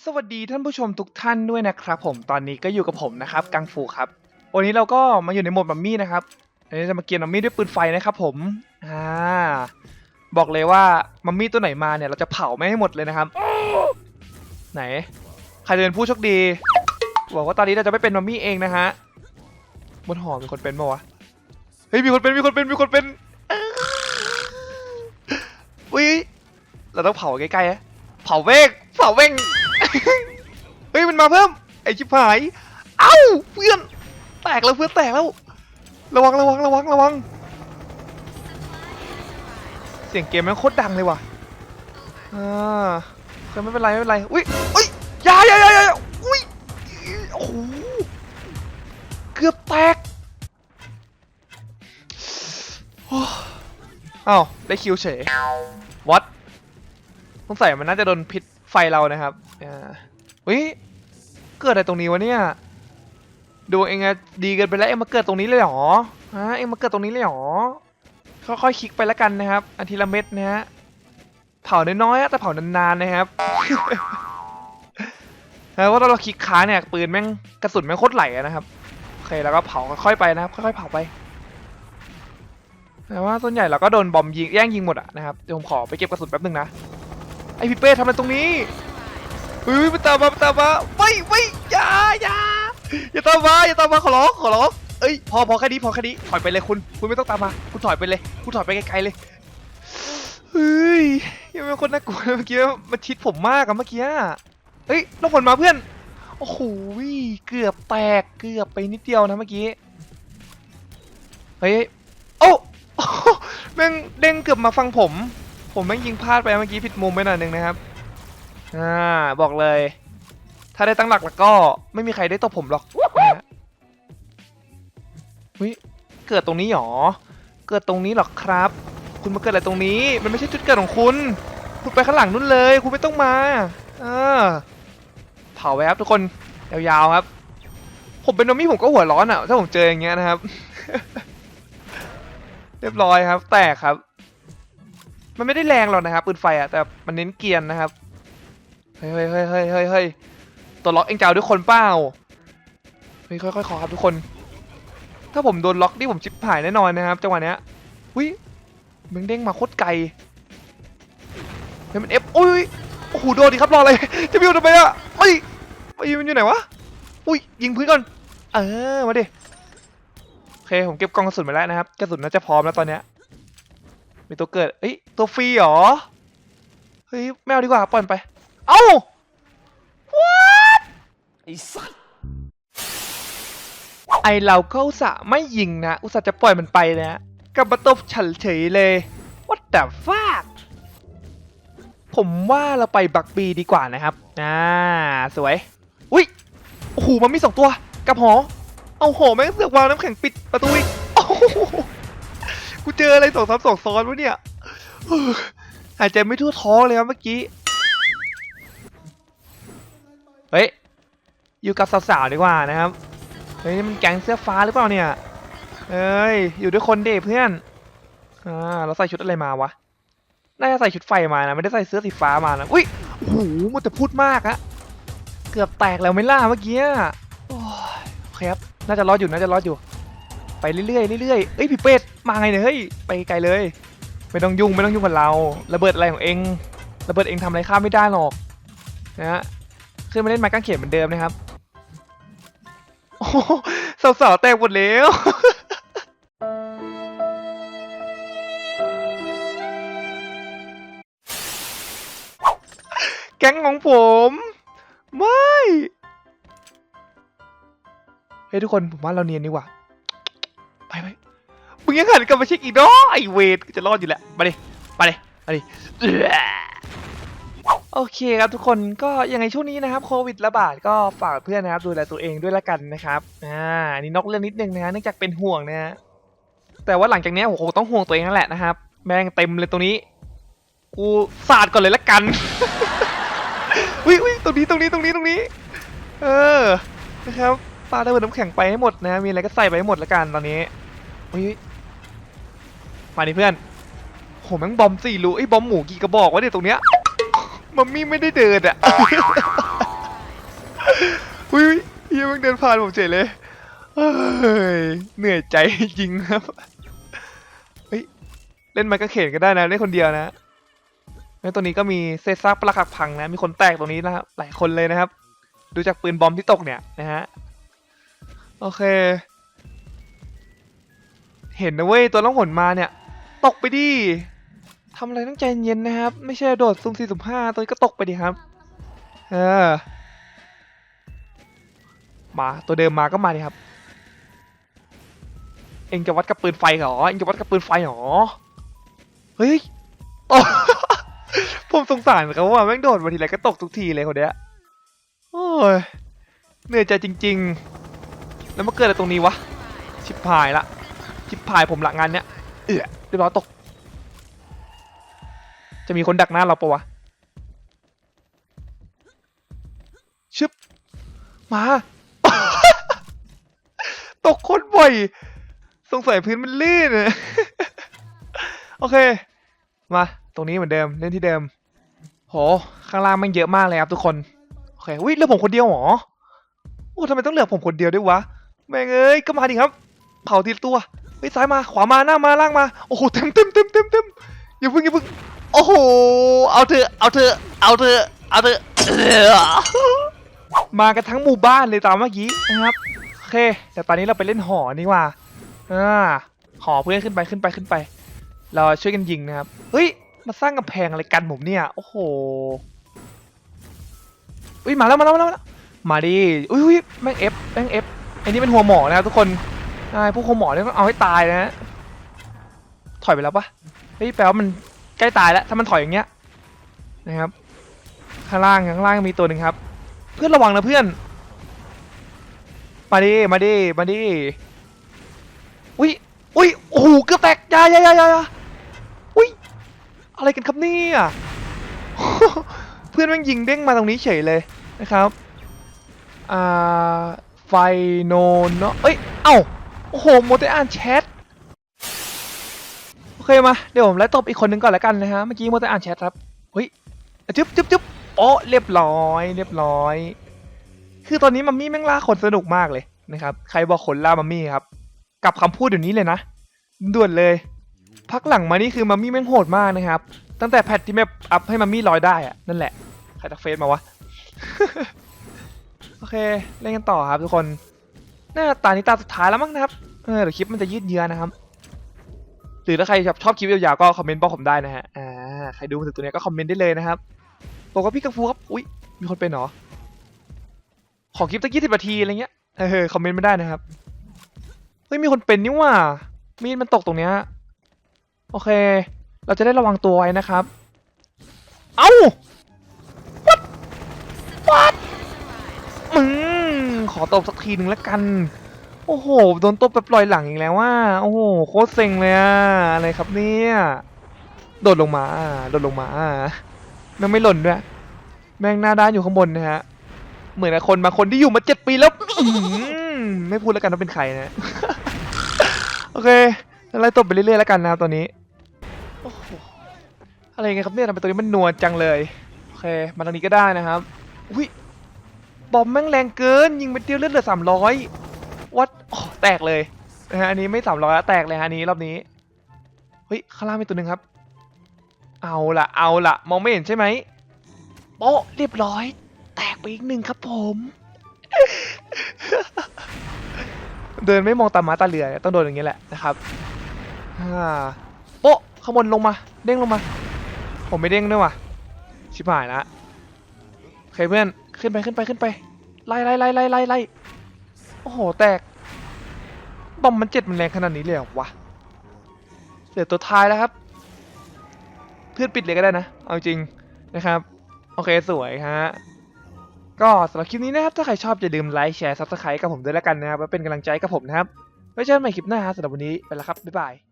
สวัสดีท่านผู้ชมทุกท่านด้วยนะครับ ผมตอนนี้ก็อยู่กับผมนะครับกังฟูครับ วันนี้เราก็มาอยู่ในโหมดมัมมี่นะครับวันนี้จะมาเกียนมัมมี่ด้วยปืนไฟนะครับ ผมอ่าบอกเลยว่ามัมมี่ตัวไหนมาเนี่ยเราจะเผาไม่ให้หมดเลยนะครับ ไหนใครจะเป็นผู้โชคดีบอกว่าตอนนี้เราจะไม่เป็นมัมมี่เองนะฮะบนหอมีคนเป็นปะวะเฮ้ยมีคนเป็นมีคนเป็นมีคนเป็นอุ้ยเราต้องเผาใกล้ๆเผาเวกเผาเวง เฮ้ยมันมาเพิ่มไอชิบหาย เอ้าเพื่อนแตกแล้วเพื่อนแตกแล้ว ระวังระวังระวังระวัง เสียงเกมมันโคตรดังเลยว่ะอ่าแต่ไม่เป็นไรไม่เป็นไร อุ้ยอุ้ยยายาอยาอยาอุ้ยโอ้โหเกือบแตกอ้อ้าวได้คิวเฉยวัดสงสัยมันน่าจะโดนพิษไฟเรานะครับ อ่าเฮ้ยเกิดอะไรตรงนี้วะเนี่ย ดูเองอะดีเกินไปแล้วเองมาเกิดตรงนี้เลยหรอฮะเองมาเกิดตรงนี้เลยหรอค่อยๆคลิกไปแล้วกันนะครับอันทีละเม็ดนะฮะเผาน้อยๆอะแต่เผานานๆนะครับแล้วว่าตอนเราคลิกค้างเนี่ยปืนแม่งกระสุนแม่งโคตรไหลอะนะครับโอเคแล้วก็เผาค่อยๆไปนะครับค่อยๆเผาไปแต่ว่าส่วนใหญ่เราก็โดนบอมยิงแย่งยิงหมดอะนะครับเดี๋ยวผมขอไปเก็บกระสุนแป๊บนึงนะไอพี่เป้ทำอะไรตรงนี้ เฮ้ยไปตามมาไปตามมาไม่ไม่อย่าอย่าอย่าตามมาอย่าตามมาขอร้องขอร้องเอ้ยพอพอแค่นี้พอแค่นี้ถอยไปเลยคุณคุณไม่ต้องตามมา คุณถอยไปเลย คุณถอยไปไกลๆเลยเฮ้ยยังเป็นคนน่ากลัวเมื่อกี้มันชิดผมมากอะเมื่อกี้เฮ้ยน้องผลมาเพื่อนโอ้โหเกือบแตกเกือบไปนิดเดียวนะเมื่อกี้เฮ้ยโอ้โอ้แม่งเด้งเกือบมาฟังผม ผมแม่งยิงพลาดไปเมื่อกี้ผิดมุมไปหน่อยนึงนะครับ อ่าบอกเลย ถ้าได้ตั้งหลักแล้วก็ไม่มีใครได้ตบผมหรอกนะฮะเฮ้ยเกิดตรงนี้หรอ เกิดตรงนี้หรอครับ คุณมาเกิดอะไรตรงนี้ มันไม่ใช่จุดเกิดของคุณ คุณไปข้างหลังนู่นเลย คุณไม่ต้องมา เออเผาไว้ครับทุกคนยาวๆครับ ผมเป็นนอมี่ผมก็หัวร้อนอะ ถ้าผมเจออย่างเงี้ยนะครับ เรียบร้อยครับ แตกครับ มันไม่ได้แรงหรอกนะครับปืนไฟอะแต่มันเน้นเกรียนนะครับเฮ้ยเฮ้ยเฮ้ยเฮ้ยเฮ้ยเฮ้ยตัวล็อกเองจะเอาด้วยคนเปล่าเฮ้ยค่อยๆขอครับทุกคน ถ้าผมโดนล็อกนี่ผมชิบหายแน่นอนนะครับจังหวะเนี้ยอุ้ยมึงเด้งมาโคตรไกลเฮ้ยมันเอฟอุ้ยโอ้โหโดนดิครับรออะไรจะวิวทำไมอะเฮ้ยไปมันอยู่ไหนวะอุ้ยยิงพื้นก่อนเออมาดิโอเคผมเก็บกล่องกระสุนมาแล้วนะครับกระสุนน่าจะพร้อมแล้วตอนเนี้ยมีตัวเกิดเอ้ยตัวฟรีเหรอเฮ้ยไม่เอาดีกว่าปล่อยไป เอ้า what ไอ้สัสไอเราก็อุตส่าห์ไม่ยิงนะ อุตส่าห์จะปล่อยมันไปนะกลับมาตบฉันเฉยเลย what the fuck ผมว่าเราไปบักบีดีกว่านะครับ อ่า สวย อุ้ย โอ้โห มันมีสองตัว กับหอ เอาหอแม่งเสือกวางน้ำแข็งปิดประตูอีกโอ้โหกูเจออะไรสองสามสองซ้อนวะเนี่ยเออหายใจไม่ทั่วท้องเลยครับเมื่อกี้ เฮ้ย อยู่กับสาวๆดีกว่านะครับ เฮ้ยนี่มันแก๊งเสื้อฟ้าหรือเปล่าเนี่ย เอ้ย อยู่ด้วยคนเด็เพื่อน อ่าเราใส่ชุดอะไรมาวะ น่าจะใส่ชุดไฟมานะ ไม่ได้ใส่เสื้อสีฟ้ามานะ อุ้ยโอ้โหมันจะพูดมากอะเกือบแตกแล้วไม่ล่าเมื่อกี้โอ้ยคครับ น่าจะรอดอยู่ น่าจะรอดอยู่ ไปเรื่อยๆเรื่อยๆเอ้ยพี่เป็ด มาไงเนี่ยเฮ้ย ไปไกลเลย ไม่ต้องยุ่ง ไม่ต้องยุ่งกับเรา ระเบิดอะไรของเอง ระเบิดเองทำอะไรข้าไม่ได้หรอก นะฮะ ขึ้นมาเล่นไม้กางเขนเหมือนเดิมนะครับโอ้โหสาวๆแตกหมดแล้วแก๊งของผม ไม่ เฮ้ยทุกคนผมว่าเราเนียนดีกว่า ไปไปมึงยังหันกลับมาเช็คอีกเนาะไอเวทจะรอดอยู่แหละ มาดิ มาดิ มาดิเอื้อ โอเคครับทุกคนก็ยังไงช่วงนี้นะครับโควิดระบาดก็ฝากเพื่อนนะครับดูแลตัวเองด้วยละกันนะครับอ่าอันนี้นอกเรื่องนิดนึงนะฮะเนื่องจากเป็นห่วงนะฮะแต่ว่าหลังจากนี้ผมคงต้องห่วงตัวเองนั่นแหละนะครับ แม่งเต็มเลยตรงนี้ กูสาดก่อนเลยละกันอุ้ยอุ้ยตรงนี้ตรงนี้ตรงนี้ตรงนี้ เออนะครับปาระเบิดน้ำแข็งไปให้หมดนะ มีอะไรก็ใส่ไปให้หมดละกันตอนนี้อุ้ยมาดิเพื่อนโหแม่งบอมสี่รูไอ้บอมหมูกี่กระบอกวะเนี่ยตรงเนี้ย มัมมี่ไม่ได้เดินอะ อุ้ยเหี้ยังมึงเดินผ่านผมเฉยเลยเฮ้ยเหนื่อยใจจริงครับ เฮ้ย เล่นไม้กางเขนก็ได้นะ เล่นคนเดียวนะแล้วตัวนี้ก็มีเศษซากปลักหักพังนะ มีคนแตกตรงนี้นะครับ หลายคนเลยนะครับ ดูจากปืนบอมที่ตกเนี่ยนะฮะ โอเค เห็นนะเว้ย ตัวล่องหนมาเนี่ย ตกไปดิ ทำอะไรต้องใจเย็นนะครับ ไม่ใช่โดดซุ่มสี่สุ่มห้าตัวนี้ก็ตกไปดิครับเออมาตัวเดิมมาก็มาดิครับ เองจะวัดกับปืนไฟเหรอเองจะวัดกับปืนไฟเหรอเฮ้ยโอ้ผมสงสารเขาว่าแม่งโดดมาทีไรก็ตกทุกทีเลยคนเนี้ยโอ้ยเหนื่อยใจจริง ๆ แล้วมาเกิดอะไรตรงนี้วะชิบหายละชิบหายผมละงานเนี้ยเอือเรียบร้อยตก จะมีคนดักหน้าเราปะวะชึบมา ตกโคนบ่อยสงสัยพื้นมันลื่นโอเค มา ตรงนี้เหมือนเดิมเล่นที่เดิม โห ข้างล่างมันเยอะมากเลยครับทุกคน โอเควิเหลือผมคนเดียวเหรอโอ้ทำไมต้องเหลือผมคนเดียวด้วยวะ แม่งเอ้ยก็มาดิครับ เผาทีตัวเฮ้ยซ้ายมา ขวามา หน้ามา ล่างมา โอ้โห เต็มเต็มเต็มเต็มเต็มอย่าเพิ่งอย่าเพิ่ง โอ้โห เอาเถอะ เอาเถอะ เอาเถอะ เอาเถอะเออมากันทั้งหมู่บ้านเลยตามเมื่อกี้นะครับ โอเค แต่ตอนนี้เราไปเล่นหอนี่ว่าอ่าหอเพื่อนขึ้นไปขึ้นไปขึ้นไป เราช่วยกันยิงนะครับ เฮ้ย มาสร้างกำแพงอะไรกันผมเนี่ย โอ้โหอุ้ยมาแล้วมาแล้วมาแล้วมาดิอุ้ยอุ้ยแม่งเอฟแม่งเอฟอ้นี่เป็นหัวหมอนะครับทุกคนใช่พวกหัวหมอเนี่ยต้องเอาให้ตายนะฮะถอยไปแล้วปะเฮ้ยแปลว่ามัน ใกล้ตายแล้วถ้ามันถอยอย่างเงี้ยนะครับข้างล่างข้างล่างมีตัวหนึ่งครับ เพื่อนระวังนะเพื่อนมาดิมาดิมาดิอุ้ยอุ้ยโอ้โหเกือบแตกยายายายาอยาอุ้ยอะไรกันครับเนี่ยเพื่อนแม่งยิงเด้งมาตรงนี้เฉยเลยนะครับอ่าไฟโนเนาะเอ้ยเอ้าโอ้โหโมเตอ่านแชท อเคมาเดี๋ยวผมไล่ตบอีกคนหนึ่งก่อนแล้วกันนะฮะเมื่อกี้โมเตอ่านแชทครับเฮ้ยจึ๊บจึ๊บจึ๊บโอ้เรียบร้อย เรียบร้อย คือตอนนี้มัมมี่แม่งล่าคนสนุกมากเลยนะครับใครบอกคนล่ามัมมี่ครับกับคำพูดเดี๋ยวนี้เลยนะด่วนเลย พักหลังมานี่คือมัมมี่แม่งโหดมากนะครับ ตั้งแต่แพทที่แม่อัพให้มัมมี่ลอยได้อะนั่นแหละใครตักเฟซมาวะโอเคเล่นกันต่อครับทุกคนน่าตานี้ตาสุดท้ายแล้วมั้งนะครับเออเดี๋ยวคลิปมันจะยืดเยื้อนะครับ หรือถ้าใครชอบชอบคลิปยาวๆก็คอมเมนต์บอกผมได้นะฮะอ่าใครดูมาถึงตัวเนี้ยก็คอมเมนต์ได้เลยนะครับบอกว่าพี่กังฟูครับอุ้ยมีคนเป็นเหรอขอคลิปตั้งยี่สิบนาทีอะไรเงี้ยเออคอมเมนต์ไม่ได้นะครับเฮ้ยมีคนเป็นนี่ว่ามีดมันตกตรงเนี้ยโอเค เราจะได้ระวังตัวไว้นะครับ เอ้า what what อืมขอตบสักทีหนึ่งแล้วกัน โอ้โห โดนตบแบบปล่อยหลังอีกแล้วว่า โอ้โห โคตรเซ็งเลยอะอะไรครับเนี่ย โดดลงมา โดดลงมาแม่งไม่หล่นด้วย แม่งหน้าด้านอยู่ข้างบนนะฮะ เหมือนคนบางคนที่อยู่มาเจ็ดปีแล้วไม่พูดแล้วกันว่าเป็นใครนะ โอเคไล่ตบไปเรื่อยๆแล้วกันนะครับตัวนี้อะไรกันครับเนี่ยทำไมตัวนี้มันนัวจังเลย โอเค มาทางนี้ก็ได้นะครับ อุ้ยบอมแม่งแรงเกิน ยิงไปเดียวเลือดเหลือสามร้อย วัดอ๋อแตกเลยนะฮะอันนี้ไม่สามร้อยแตกเลยฮะอันนี้รอบนี้เฮ้ยข้างล่างมีตัวหนึ่งครับ เอาละเอาละมองไม่เห็นใช่ไหมโป๊ะเรียบร้อย แตกไปอีกหนึ่งครับผม เดินไม่มองตามม้าตาเรือต้องโดนอย่างนี้แหละนะครับโป๊ะขางบวนลงมาเด้งลงมา ผมไม่เด้งด้วยว่ะชิบหายละโอเคเพื่อนขึ้นไปขึ้นไปขึ้นไปไล่ไล่ไล่ไล่ไล่ไล่ โอ้โห แตกบอมมันเจ็ดมันแรงขนาดนี้เลยเหรอวะเหลือตัวท้ายแล้วครับ เพื่อนปิดเลยก็ได้นะ เอาจริงนะครับ โอเคสวยฮะก็สำหรับคลิปนี้นะครับ ถ้าใครชอบอย่าลืมไลค์แชร์ซับสไครต์กับผมด้วยแล้วกันนะครับไว้เป็นกำลังใจกับผมนะครับไว้เจอกันใหม่คลิปหน้าฮะสำหรับวันนี้ไปแล้วครับบ๊ายบาย